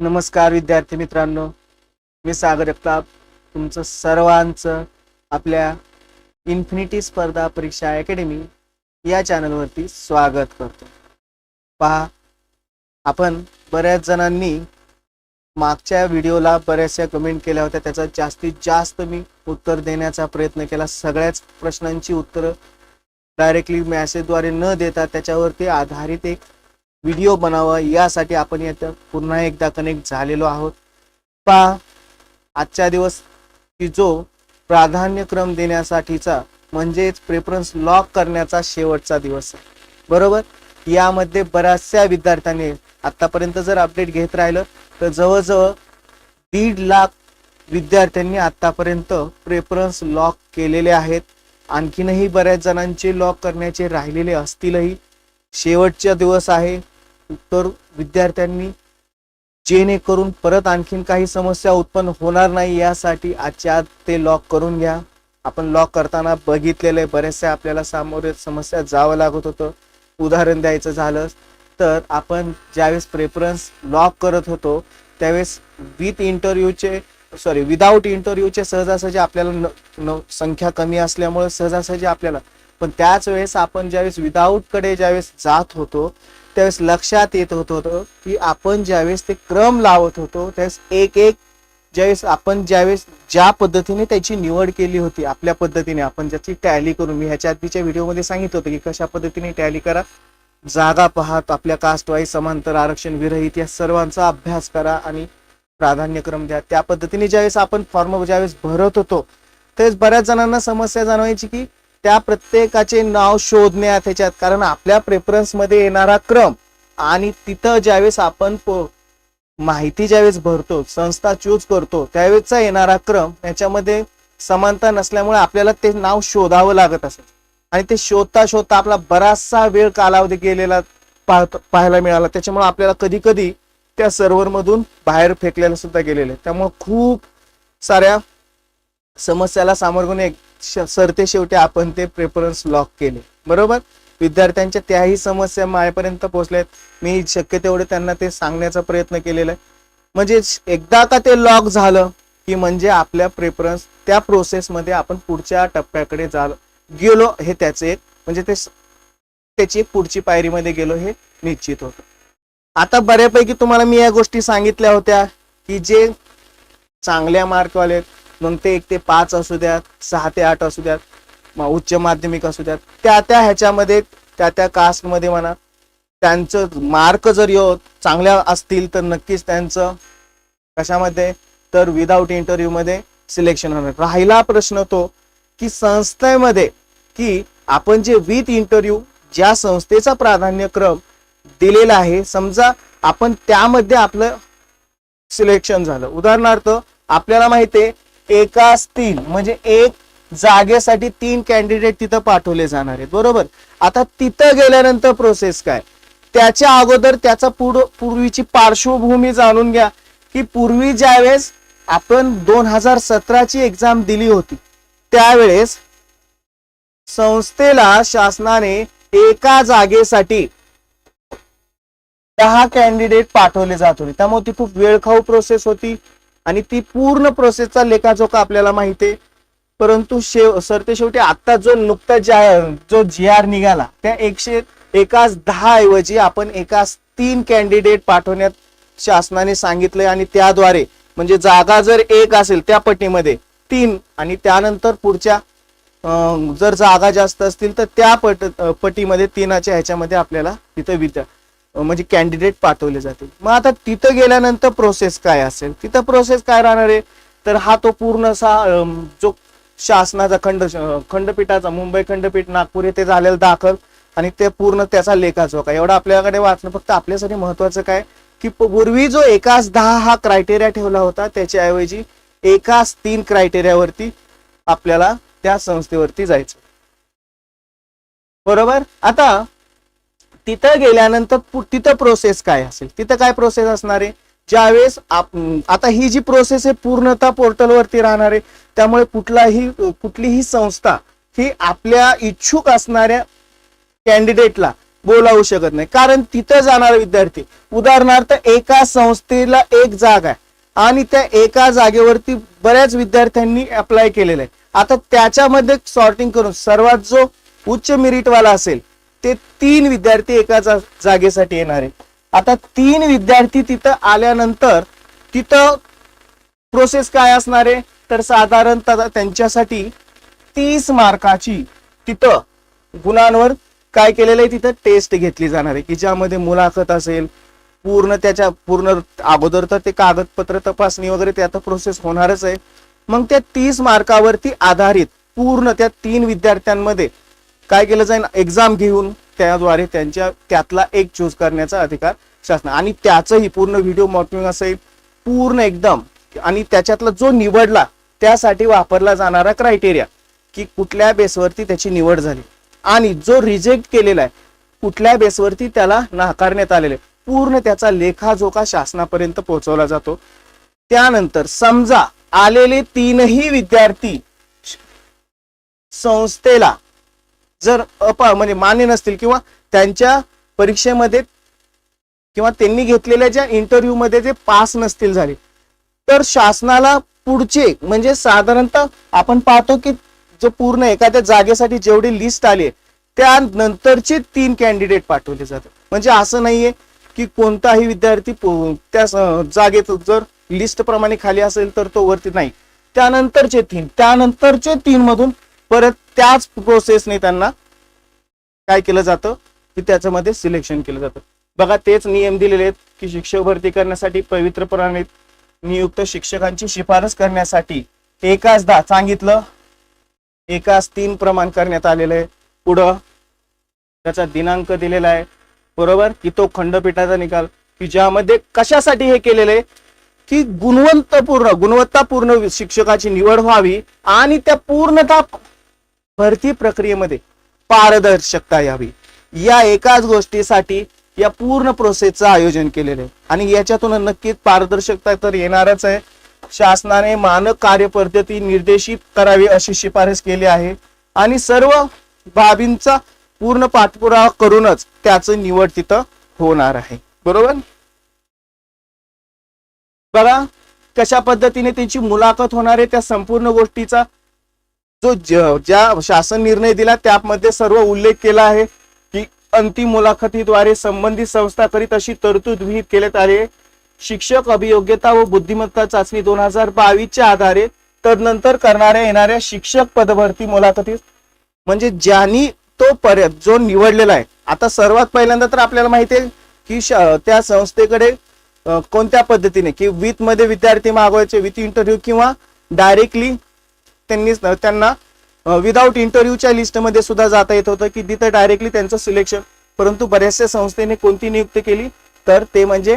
नमस्कार विद्यार्थी मित्रांनो मी सागर जगताप तुमचं सर्वांचं आपल्या इन्फिनिटी स्पर्धा परीक्षा अकॅडमी या चॅनलवरती स्वागत करतो. पहा आपण बऱ्याच जणांनी मागच्या व्हिडिओला बऱ्याचशा कमेंट केल्या होत्या. त्याचा जास्तीत जास्त मी उत्तर देण्याचा प्रयत्न केला. सगळ्याच प्रश्नांची उत्तरं डायरेक्टली मॅसेजद्वारे न देता त्याच्यावरती आधारित एक व्हिडिओ बनावा यासाठी आपण येतं पुन्हा एकदा कनेक्ट झालेलो आहोत. पहा आजच्या दिवस की जो प्राधान्यक्रम देण्यासाठीचा म्हणजेच प्रेफरन्स लॉक करण्याचा शेवटचा दिवस आहे. बरोबर? यामध्ये बऱ्याचशा विद्यार्थ्यांनी आत्तापर्यंत जर अपडेट घेत राहिलं तर जवळजवळ दीड लाख विद्यार्थ्यांनी आत्तापर्यंत प्रेफरन्स लॉक केलेले आहेत. आणखीनही बऱ्याच जणांचे लॉक करण्याचे राहिलेले असतीलही. शेवटचा दिवस आहे. तर विद्यार्थ्यांनी जेणेकरून परत आणखीन काही समस्या उत्पन्न होणार नाही यासाठी आजच्या आज ते लॉक करून घ्या. आपण लॉक करताना बघितलेले बरेचसे आपल्याला सामोरे समस्या जावं लागत होतं. उदाहरण द्यायचं झालं तर आपण ज्यावेळेस प्रेफरन्स लॉक करत होतो त्यावेळेस विथ इंटरव्ह्यूचे सॉरी विदाऊट इंटरव्ह्यूचे सहजासहजी आपल्याला न, न संख्या कमी असल्यामुळे सहजासहजी आपल्याला पण त्याच वेळेस आपण ज्यावेळेस विदाऊटकडे ज्यावेळेस जात होतो त्यावेळेस लक्षात येत होत होतं की आपण ज्यावेळेस ते क्रम लावत होतो त्यावेळेस एक एक ज्यावेळेस आपण ज्यावेळेस ज्या पद्धतीने त्याची निवड केली होती आपल्या पद्धतीने आपण ज्याची टॅली करून मी ह्याच्या आधीच्या व्हिडिओमध्ये सांगितलं होतं की कशा पद्धतीने टॅली करा. जागा पाहत आपल्या कास्ट वाईज समांतर आरक्षण विरहित या सर्वांचा अभ्यास करा आणि प्राधान्यक्रम द्या. त्या पद्धतीने ज्यावेळेस आपण फॉर्म ज्यावेळेस भरत होतो त्यावेळेस बऱ्याच जणांना समस्या जाणवायची की त्या प्रत्येकाचे नाव शोधण्यात ह्याच्यात कारण आपल्या प्रेफरन्समध्ये येणारा क्रम आणि तिथं ज्यावेळेस आपण माहिती ज्यावेळेस भरतो संस्था चूज करतो त्यावेळेसचा येणारा क्रम याच्यामध्ये समानता नसल्यामुळे आपल्याला ते नाव शोधावं लागत असेल. आणि ते शोधता शोधता आपला बराचसा वेळ कालावधी गेलेला पाहत- पाहायला मिळाला. त्याच्यामुळे आपल्याला कधी कधी त्या सर्व्हरमधून बाहेर फेकलेलं सुद्धा गेलेलं आहे. त्यामुळे खूप साऱ्या समस्याला सामोरं एक सरते शेवटी आपण ते प्रेफरन्स लॉक केले. बरोबर? विद्यार्थ्यांच्या त्याही समस्या माझ्यापर्यंत पोहोचल्यात मी शक्य तेवढे त्यांना ते सांगण्याचा प्रयत्न केलेला आहे. म्हणजे एकदा का ते लॉक झालं की म्हणजे आपल्या प्रेफरन्स त्या प्रोसेसमध्ये आपण पुढच्या टप्प्याकडे जा गेलो हे त्याचे एक म्हणजे ते त्याची पुढची पायरीमध्ये गेलो हे निश्चित होतं. आता बऱ्यापैकी तुम्हाला मी या गोष्टी सांगितल्या होत्या की जे चांगल्या मार्कवाले आहेत, मग ते एक ते पाच असू द्यात सहा ते आठ असू द्यात मग उच्च माध्यमिक असू द्यात. त्या त्या ह्याच्यामध्ये त्या त्या कास्टमध्ये म्हणा त्यांचं मार्क जर यो चांगल्या असतील तर नक्कीच त्यांचं कशामध्ये? तर विदाऊट इंटरव्ह्यूमध्ये सिलेक्शन होणार. राहिला प्रश्न तो की संस्थेमध्ये की आपण जे विथ इंटरव्ह्यू ज्या संस्थेचा प्राधान्यक्रम दिलेला आहे समजा आपण त्यामध्ये आपलं सिलेक्शन झालं. उदाहरणार्थ आपल्याला माहिती आहे एकाच तीन म्हणजे एक जागेसाठी तीन कॅन्डिडेट तिथं पाठवले जाणार आहेत बरोबर? आता तिथं गेल्यानंतर प्रोसेस काय? त्याच्या अगोदर त्याचा पुढ पूर्वीची पार्श्वभूमी जाणून घ्या की पूर्वी ज्यावेळेस आपण दोन हजार सतराची एक्झाम दिली होती त्यावेळेस संस्थेला शासनाने एका जागेसाठी दहा कॅन्डिडेट पाठवले जात होते. त्यामुळे ती खूप वेळखाऊ प्रोसेस होती. आणि ती पूर्ण प्रोसेसचा लेखाजोखा आपल्याला माहिती आहे. परंतु शेव सरते शेवटी आता जो नुकता जो जी आर निघाला त्या एकशे एकाच दहा ऐवजी आपण एकाच तीन कॅन्डिडेट पाठवण्यात शासनाने सांगितलंय आणि त्याद्वारे म्हणजे जागा जर एक असेल त्या पटीमध्ये तीन आणि त्यानंतर पुढच्या जर जागा जास्त असतील तर त्या पट पटीमध्ये तीनाच्या ह्याच्यामध्ये आपल्याला तिथं विद्या म्हणजे कॅन्डिडेट पाठवले जातील. मग आता तिथं गेल्यानंतर प्रोसेस काय असेल? तिथं प्रोसेस काय राहणार आहे? तर हा तो पूर्ण असा जो शासनाचा खंड खंडपीठाचा मुंबई खंडपीठ नागपूर येथे झालेला दाखल आणि ते पूर्ण त्याचा लेखाजोखा एवढा आपल्याकडे वाचणं फक्त आपल्यासाठी महत्वाचं काय? की पूर्वी जो एकाच दहा हा क्रायटेरिया ठेवला होता त्याच्याऐवजी एकाच तीन क्रायटेरियावरती आपल्याला त्या संस्थेवरती जायचं. बरोबर? आता तिथं गेल्यानंतर तिथं प्रोसेस काय असेल? तिथं काय प्रोसेस असणार आहे? ज्यावेळेस आता ही जी प्रोसेस आहे पूर्णतः पोर्टलवरती राहणार आहे. त्यामुळे कुठलाही कुठलीही संस्था ही आपल्या इच्छुक असणाऱ्या कॅन्डिडेटला बोलावू शकत नाही. कारण तिथं जाणारा विद्यार्थी उदाहरणार्थ एका संस्थेला एक जागा आहे आणि त्या एका जागेवरती बऱ्याच विद्यार्थ्यांनी अप्लाय केलेलं आहे. आता त्याच्यामध्ये सॉर्टिंग करून सर्वात जो उच्च मिरिटवाला असेल ते तीन विद्यार्थी एका जा- जागेसाठी येणार आहे आता तीन विद्यार्थी तिथं आल्यानंतर तिथं प्रोसेस काय असणार आहे? तर साधारणतः त्यांच्यासाठी तीस मार्काची तिथं गुणांवर काय केलेलं आहे? तिथं टेस्ट घेतली जाणार आहे. की ज्यामध्ये मुलाखत असेल पूर्ण त्याच्या पूर्ण अगोदर तर ते कागदपत्र तपासणी वगैरे ते आता प्रोसेस होणारच आहे. मग त्या तीस मार्कावरती आधारित पूर्ण त्या तीन विद्यार्थ्यांमध्ये काय केलं जाईल? एक्झाम घेऊन त्याद्वारे त्यांच्या त्यातला एक चूज करण्याचा अधिकार शासन आणि त्याचंही पूर्ण व्हिडिओ मॉनिटरिंग असेल पूर्ण एकदम आणि त्याच्यातला जो निवडला त्यासाठी वापरला जाणारा क्रायटेरिया की कुठल्या बेसवरती त्याची निवड झाली. आणि जो रिजेक्ट केलेला आहे कुठल्या बेसवरती त्याला नाकारण्यात आलेले पूर्ण त्याचा लेखाजोखा शासनापर्यंत पोहोचवला जातो. त्यानंतर समजा आलेले तीनही विद्यार्थी संस्थेला जर अप म्हणजे मान्य नसतील किंवा त्यांच्या परीक्षेमध्ये किंवा त्यांनी घेतलेल्या ज्या इंटरव्ह्यू मध्ये जे पास नसतील झाले तर शासनाला पुढचे म्हणजे साधारणतः आपण पाहतो की जो पूर्ण एखाद्या जागेसाठी जेवढी लिस्ट आली आहे त्यानंतरचे तीन कॅन्डिडेट पाठवले जातात. म्हणजे असं नाहीये की कोणताही विद्यार्थी त्या जागेत जर लिस्ट प्रमाणे खाली असेल तर तो वरती नाही. त्यानंतरचे तीन त्यानंतरचे तीन मधून परत त्याच प्रोसेसने त्यांना काय केलं जातं? की त्याच्यामध्ये सिलेक्शन केलं जातं. बघा तेच नियम दिलेले आहेत की शिक्षक भरती करण्यासाठी पवित्र प्रणालीत नियुक्त शिक्षकांची शिफारस करण्यासाठी एकाचदा सांगितलं. एकाच तीन प्रमाण करण्यात आलेलं आहे. पुढं त्याचा दिनांक दिलेला आहे. बरोबर? की तो खंडपीठाचा निकाल. की ज्यामध्ये कशासाठी हे केलेलं आहे? की गुणवंतपूर्ण गुणवत्तापूर्ण शिक्षकाची निवड व्हावी आणि त्या पूर्णतः भरती प्रक्रियेमध्ये पारदर्शकता यावी. या एकाच गोष्टीसाठी या पूर्ण प्रोसेसचं आयोजन केलेलं आहे. आणि याच्यातून नक्कीच पारदर्शकता तर येणारच आहे. शासनाने मानक कार्यपद्धती निर्देशित करावी अशी शिफारस केली आहे. आणि सर्व बाबींचा पूर्ण पाठपुरावा करूनच त्याचं निवड तिथं होणार आहे. बरोबर? बघा कशा पद्धतीने त्यांची मुलाखत होणार आहे त्या संपूर्ण गोष्टीचा जो ज्या शासन निर्णय दिला त्यामध्ये सर्व उल्लेख केला आहे की अंतिम मुलाखतीद्वारे संबंधित संस्था करीत अशी तरतूद विहित केल्यात आले शिक्षक अभियोग्यता व बुद्धिमत्ता चाचणी दोन हजार बावीसच्या आधारे तदनंतर करणाऱ्या येणाऱ्या शिक्षक पदभरती मुलाखतीत. म्हणजे ज्यांनी तो पर्यंत जो निवडलेला आहे. आता सर्वात पहिल्यांदा तर आपल्याला माहिती आहे की श- त्या संस्थेकडे कोणत्या पद्धतीने की विथमध्ये विद्यार्थी मागवायचे विथ इंटरव्ह्यू किंवा डायरेक्टली त्यांनी त्यांना विदाऊट इंटरव्ह्यूच्या लिस्टमध्ये सुद्धा जाता येत होतं की तिथं डायरेक्टली त्यांचं सिलेक्शन परंतु बऱ्याचशा संस्थेने कोणती नियुक्ती केली? तर ते म्हणजे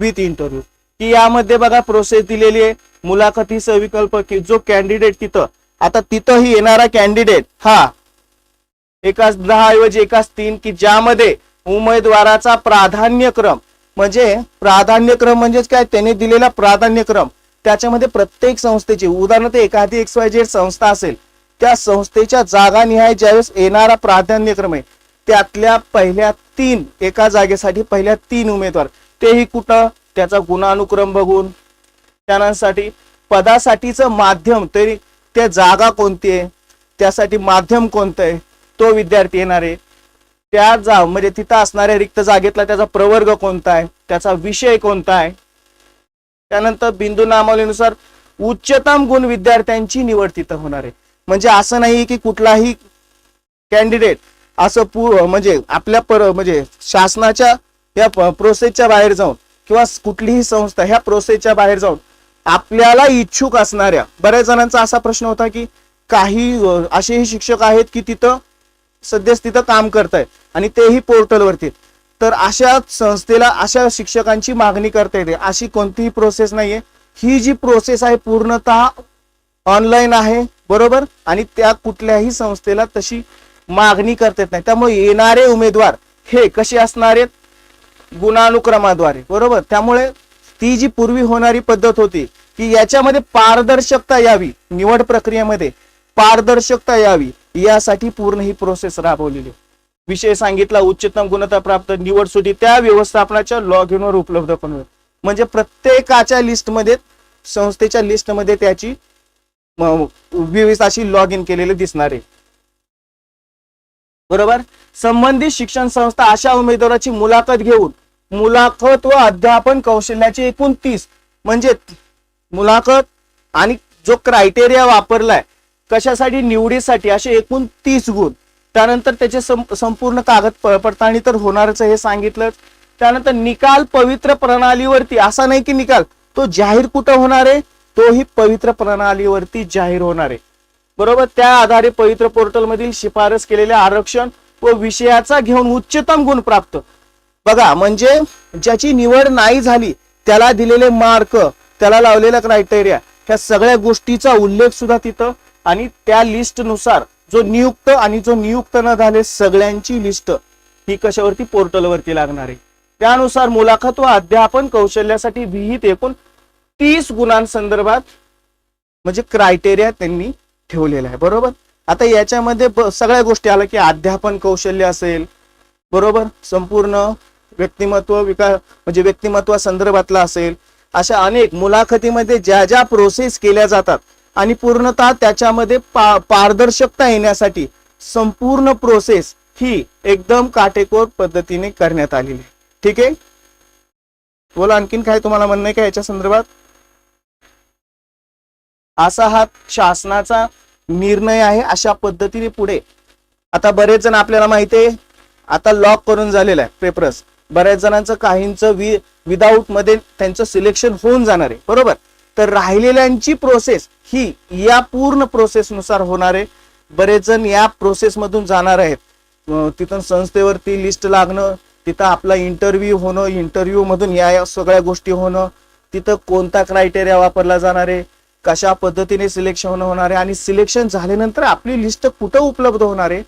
विथ इंटरव्ह्यू की यामध्ये बघा प्रोसेस दिलेली आहे. मुलाखतीचा विकल्प की जो कॅन्डिडेट तिथं. आता तिथंही येणारा कॅन्डिडेट हा एकाच दहा ऐवजी एकाच तीन की ज्यामध्ये उमेदवाराचा प्राधान्यक्रम म्हणजे प्राधान्यक्रम म्हणजेच काय? त्याने दिलेला प्राधान्यक्रम. त्याच्यामध्ये प्रत्येक संस्थेची उदाहरणार्थ एखादी एक्स वाय झेड संस्था असेल त्या संस्थेच्या जागा निहाय ज्यावेळेस येणारा प्राधान्यक्रम आहे त्यातल्या पहिल्या तीन एका जागेसाठी पहिल्या तीन उमेदवार तेही कुठं? त्याचा गुणानुक्रम बघून त्यासाठी पदासाठीचं माध्यम तरी त्या जागा कोणती आहे? त्यासाठी माध्यम कोणतं आहे? तो विद्यार्थी येणार आहे. त्या जा म्हणजे तिथं असणाऱ्या रिक्त जागेतला त्याचा प्रवर्ग कोणता आहे? त्याचा विषय कोणता आहे? त्यानंतर बिंदू नामावलीनुसार उच्चतम गुण विद्यार्थ्यांची निवड तिथं होणार आहे. म्हणजे असं नाही की कुठलाही कॅन्डिडेट असं पू म्हणजे आपल्या पर म्हणजे शासनाच्या या प्रोसेसच्या बाहेर जाऊन किंवा कुठलीही संस्था ह्या प्रोसेसच्या बाहेर जाऊन आपल्याला इच्छुक असणाऱ्या बऱ्याच जणांचा असा प्रश्न होता की काही असेही शिक्षक आहेत की तिथं सध्याच तिथं काम करतायत आणि तेही पोर्टलवरती तर अशा संस्थेला अशा शिक्षकांची मागणी करता येते. अशी कोणतीही प्रोसेस नाहीये. ही जी प्रोसेस आहे पूर्णतः ऑनलाईन आहे बरोबर? आणि त्या कुठल्याही संस्थेला तशी मागणी करता येत नाही. त्यामुळे येणारे उमेदवार हे कसे असणार आहेत? गुणानुक्रमाद्वारे बरोबर? त्यामुळे ती जी पूर्वी होणारी पद्धत होती की याच्यामध्ये पारदर्शकता यावी निवड प्रक्रियेमध्ये पारदर्शकता यावी यासाठी पूर्ण ही प्रोसेस राबवलेली आहे. विषय सांगितला उच्चतम गुणता प्राप्त निवड सुटी त्या व्यवस्थापनाच्या लॉग इनवर उपलब्ध पण होईल. म्हणजे प्रत्येकाच्या लिस्टमध्ये संस्थेच्या लिस्टमध्ये त्याची विविध अशी लॉग इन केलेली दिसणार आहे. बरोबर? संबंधित शिक्षण संस्था अशा उमेदवाराची मुलाखत घेऊन मुलाखत व अध्यापन कौशल्याचे एकूण तीस म्हणजे मुलाखत आणि जो क्रायटेरिया वापरलाय कशासाठी निवडीसाठी असे एकूण तीस गुण. त्यानंतर त्याचे संपूर्ण कागद प- पडताळणी तर होणारच हे सांगितलं. त्यानंतर निकाल पवित्र प्रणालीवरती असा नाही की निकाल तो जाहीर कुठं होणार आहे? तोही पवित्र प्रणालीवरती जाहीर होणार आहे. बरोबर? त्या आधारे पवित्र पोर्टल मधील शिफारस केलेले आरक्षण व विषयाचा घेऊन उच्चतम गुण प्राप्त. बघा म्हणजे ज्याची निवड नाही झाली त्याला दिलेले मार्क त्याला लावलेला क्रायटेरिया ह्या सगळ्या गोष्टीचा उल्लेख सुद्धा तिथं आणि त्या लिस्टनुसार जो नियुक्त आणि जो नियुक्त न झाले सगळ्यांची लिस्ट ही कशावरती पोर्टलवरती लागणार आहे? त्यानुसार मुलाखत व अध्यापन कौशल्यासाठी विहित एकूण तीस गुणांसंदर्भात म्हणजे क्रायटेरिया त्यांनी ठेवलेला आहे. बरोबर? आता याच्यामध्ये सगळ्या गोष्टी आल्या की अध्यापन कौशल्य असेल बरोबर? संपूर्ण व्यक्तिमत्व विकास म्हणजे व्यक्तिमत्व संदर्भातला असेल अशा अनेक मुलाखतीमध्ये ज्या ज्या प्रोसेस केल्या जातात आणि पूर्णतः त्याच्यामध्ये पा पारदर्शकता येण्यासाठी संपूर्ण प्रोसेस ही एकदम काटेकोर पद्धतीने करण्यात आलेली आहे. ठीक आहे? बोला आणखीन काय तुम्हाला म्हणणं आहे का याच्या संदर्भात? असा हा शासनाचा निर्णय आहे अशा पद्धतीने पुढे. आता बरेच जण आपल्याला माहिती आहे आता लॉक करून झालेला आहे पेपर्स बऱ्याच जणांचं काहींचं वि विदाऊटमध्ये त्यांचं सिलेक्शन होऊन जाणार आहे बरोबर? तर राहिलेल्यांची प्रोसेस ही या पूर्ण प्रोसेस नुसार होणार आहे. बरेच जण या प्रोसेसमधून जाणार आहेत. तिथं तिथून संस्थेवरती लिस्ट लागणं तिथं आपला इंटरव्ह्यू होणं इंटरव्ह्यू मधून या या सगळ्या गोष्टी होणं तिथं कोणता क्रायटेरिया वापरला जाणार आहे कशा पद्धतीने सिलेक्शन होणार आहे आणि सिलेक्शन झाल्यानंतर आपली लिस्ट कुठं उपलब्ध होणार आहे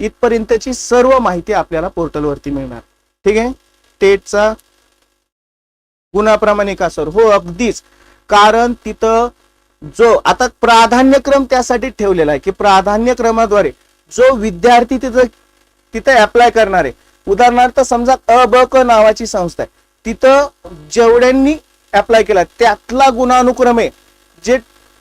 इथपर्यंतची सर्व माहिती आपल्याला पोर्टलवरती मिळणार. ठीक आहे? टेटचा गुणाप्रमाणे का सर हो अगदीच. कारण तिथं जो आता प्राधान्यक्रम त्यासाठी ठेवलेला आहे की प्राधान्यक्रमाद्वारे जो विद्यार्थी तिथं तिथं अप्लाय करणार आहे. उदाहरणार्थ समजा अ ब क नावाची संस्था आहे. तिथं जेवढ्यांनी अप्लाय केला त्यातला गुणानुक्रमे जे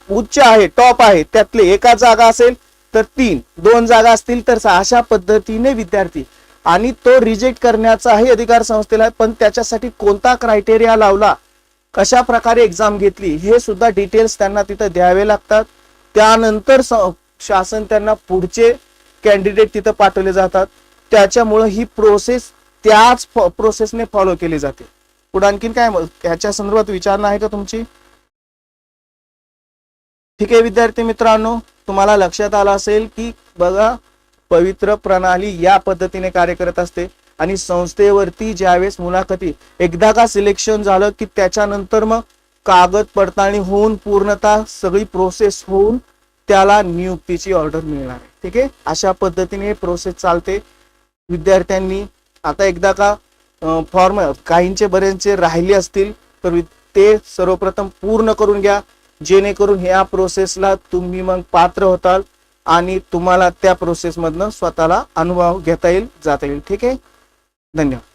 उच्च आहे टॉप आहे त्यातले एका जागा असेल तर तीन दोन जागा असतील तर अशा पद्धतीने विद्यार्थी आणि तो रिजेक्ट करण्याचाही अधिकार संस्थेला आहे पण त्याच्यासाठी कोणता क्रायटेरिया लावला कशा प्रकारे एक्झाम घेतली हे सुद्धा डिटेल्स त्यांना तिथं द्यावे लागतात. त्यानंतर शासन त्यांना पुढचे कॅन्डिडेट तिथं पाठवले जातात. त्याच्यामुळं ही प्रोसेस त्याच प्रोसेसने फॉलो केली जाते. पुढे आणखीन काय ह्याच्या संदर्भात विचारणा आहे का तुमची? ठीक आहे विद्यार्थी मित्रांनो तुम्हाला लक्षात आलं असेल की बघा पवित्र प्रणाली या पद्धतीने कार्य करत असते. आणि संस्थेवरती ज्यावेळेस मुलाखती एकदा का सिलेक्शन झालं की त्याच्यानंतर मग कागद पडताळणी होऊन पूर्णतः सगळी प्रोसेस होऊन त्याला नियुक्तीची ऑर्डर मिळणार आहे. ठीक आहे? अशा पद्धतीने प्रोसेस चालते. विद्यार्थ्यांनी आता एकदा का फॉर्म काहींचे बरेचसे राहिले असतील तर ते सर्वप्रथम पूर्ण करून घ्या. जेणेकरून ह्या प्रोसेसला तुम्ही मग पात्र होताल आणि तुम्हाला त्या प्रोसेसमधनं स्वतःला अनुभव घेता येईल जाता येईल. ठीक आहे? धन्यवाद